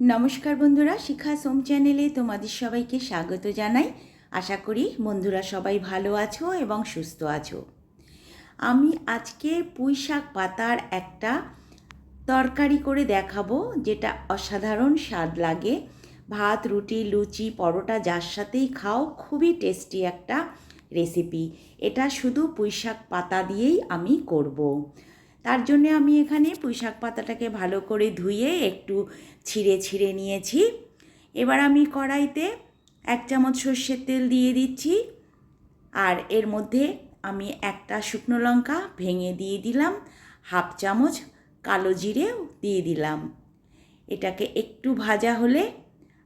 নমস্কার বন্ধুরা, শিখা সোম চ্যানেলে তোমাদের সবাইকে স্বাগত জানাই। আশা করি বন্ধুরা সবাই ভালো আছো এবং সুস্থ আছো। আমি আজকে পুঁই শাক পাতার একটা তরকারি করে দেখাবো, যেটা অসাধারণ স্বাদ লাগে। ভাত, রুটি, লুচি, পরোটা যার সাথেই খাও, খুবই টেস্টি একটা রেসিপি। এটা শুধু পুঁই শাক পাতা দিয়েই আমি করব। তার জন্যে আমি এখানে পুঁইশাক পাতাটাকে ভালো করে ধুয়ে একটু ছিঁড়ে ছিঁড়ে নিয়েছি। এবার আমি কড়াইতে এক চামচ সর্ষের তেল দিয়ে দিচ্ছি। আর এর মধ্যে আমি একটা শুকনো লঙ্কা ভেঙে দিয়ে দিলাম, হাফ চামচ কালো জিরেও দিয়ে দিলাম। এটাকে একটু ভাজা হলে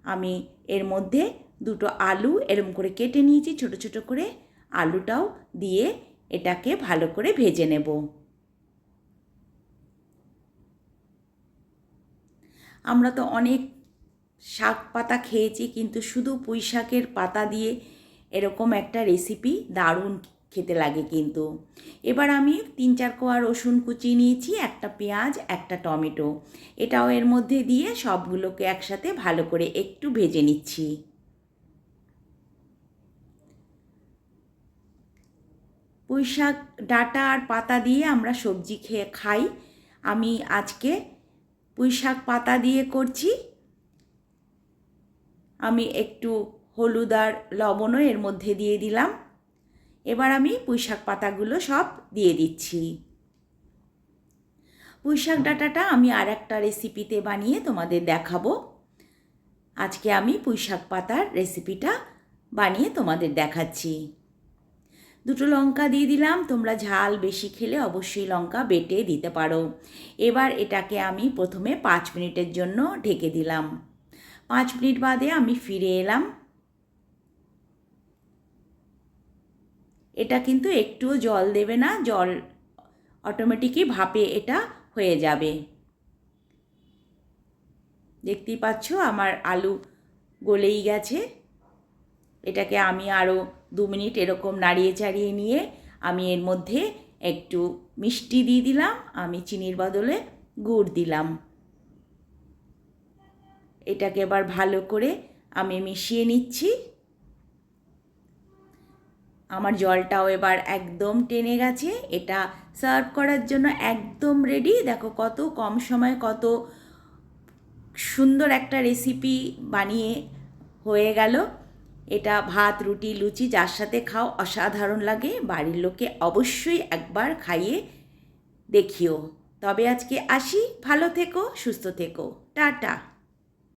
আমি এর মধ্যে দুটো আলু এরম করে কেটে নিয়েছি, ছোট ছোট করে আলুটাও দিয়ে এটাকে ভালো করে ভেজে নেব। আমরা তো অনেক শাক পাতা খেয়েছি, কিন্তু শুধু পুঁই শাকের পাতা দিয়ে এরকম একটা রেসিপি দারুণ খেতে লাগে কিন্তু। এবার আমি তিন চার কোয়া রসুন কুচি নিয়েছি, একটা পেঁয়াজ, একটা টমেটো। এটাও এর মধ্যে দিয়ে সবগুলোকে একসাথে ভালো করে একটু ভেজে নিচ্ছি। পুঁই শাক, ডাটা আর পাতা দিয়ে আমরা সবজি খেয়ে খাই। আমি আজকে পুঁই শাক পাতা দিয়ে করছি। আমি একটু হলুদ আর লবণও এর মধ্যে দিয়ে দিলাম। এবার আমি পুঁই শাক পাতাগুলো সব দিয়ে দিচ্ছি। পুঁই শাক ডাটাটা আমি আর একটা রেসিপিতে বানিয়ে তোমাদের দেখাবো। আজকে আমি পুঁই শাক পাতার রেসিপিটা বানিয়ে তোমাদের দেখাচ্ছি। দুটো লঙ্কা দিয়ে দিলাম। তোমরা ঝাল বেশি খেলে অবশ্যই লঙ্কা বেটে দিতে পারো। এবার এটাকে আমি প্রথমে পাঁচ মিনিটের জন্য ঢেকে দিলাম। পাঁচ মিনিট বাদে আমি ফিরে এলাম। এটা কিন্তু একটুও জল দেবে না, জল অটোমেটিকই ভাপে এটা হয়ে যাবে। দেখতেই পাচ্ছ আমার আলু গলেই গেছে। এটাকে আমি আরও দু মিনিট এরকম নাড়িয়ে চাড়িয়ে নিয়ে আমি এর মধ্যে একটু মিষ্টি দিয়ে দিলাম, আমি চিনির বদলে গুড় দিলাম। এটাকে এবার ভালো করে আমি মিশিয়ে নিচ্ছি। আমার জলটাও এবার একদম টেনে গেছে, এটা সার্ভ করার জন্য একদম রেডি। দেখো কত কম সময় কত সুন্দর একটা রেসিপি বানিয়ে হয়ে গেল। এটা ভাত, রুটি, লুচি যার সাথে খাও অসাধারণ লাগে। বাড়ির লোকে অবশ্যই একবার খাইয়ে দেখিও। তবে আজকে আসি, ভালো থেকো, সুস্থ থেকো। টাটা।